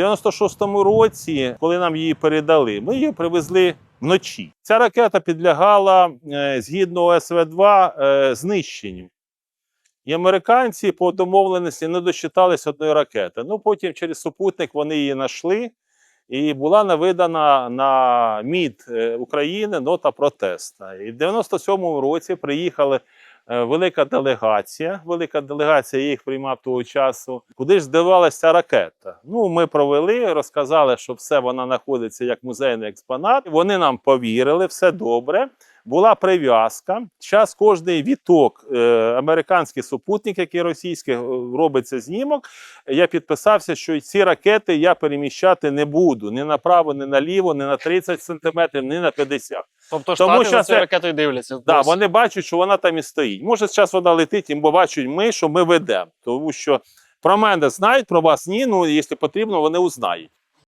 У 96-му році, коли нам її передали, ми її привезли вночі. Ця ракета підлягала е, згідно ОСВ-2 е, знищенню. І американці по домовленості не досчитались одної ракети. Ну потім через супутник вони її знайшли, і була навидана на МІД е, України нота протеста. І в 97-му році приїхали велика делегація. Велика делегація їх приймав того часу. Куди ж здавалася ракета? Ну, ми провели, розказали, що все вона знаходиться як музейний експонат. Вони нам повірили, все добре. Була прив'язка. Зараз кожний віток, е, американський супутник, який російський, е, робиться знімок. Я підписався, що ці ракети я переміщати не буду ні направо, ні наліво, ні на 30 сантиметрів, ні на 50. Тобто Тому що за це- ракетою дивляться. Да, Ось. вони бачать, що вона там і стоїть. Може, зараз вона летить, і бачать ми, що ми ведемо. Тому що про мене знають, про вас ні. Ну, якщо потрібно, вони узнають.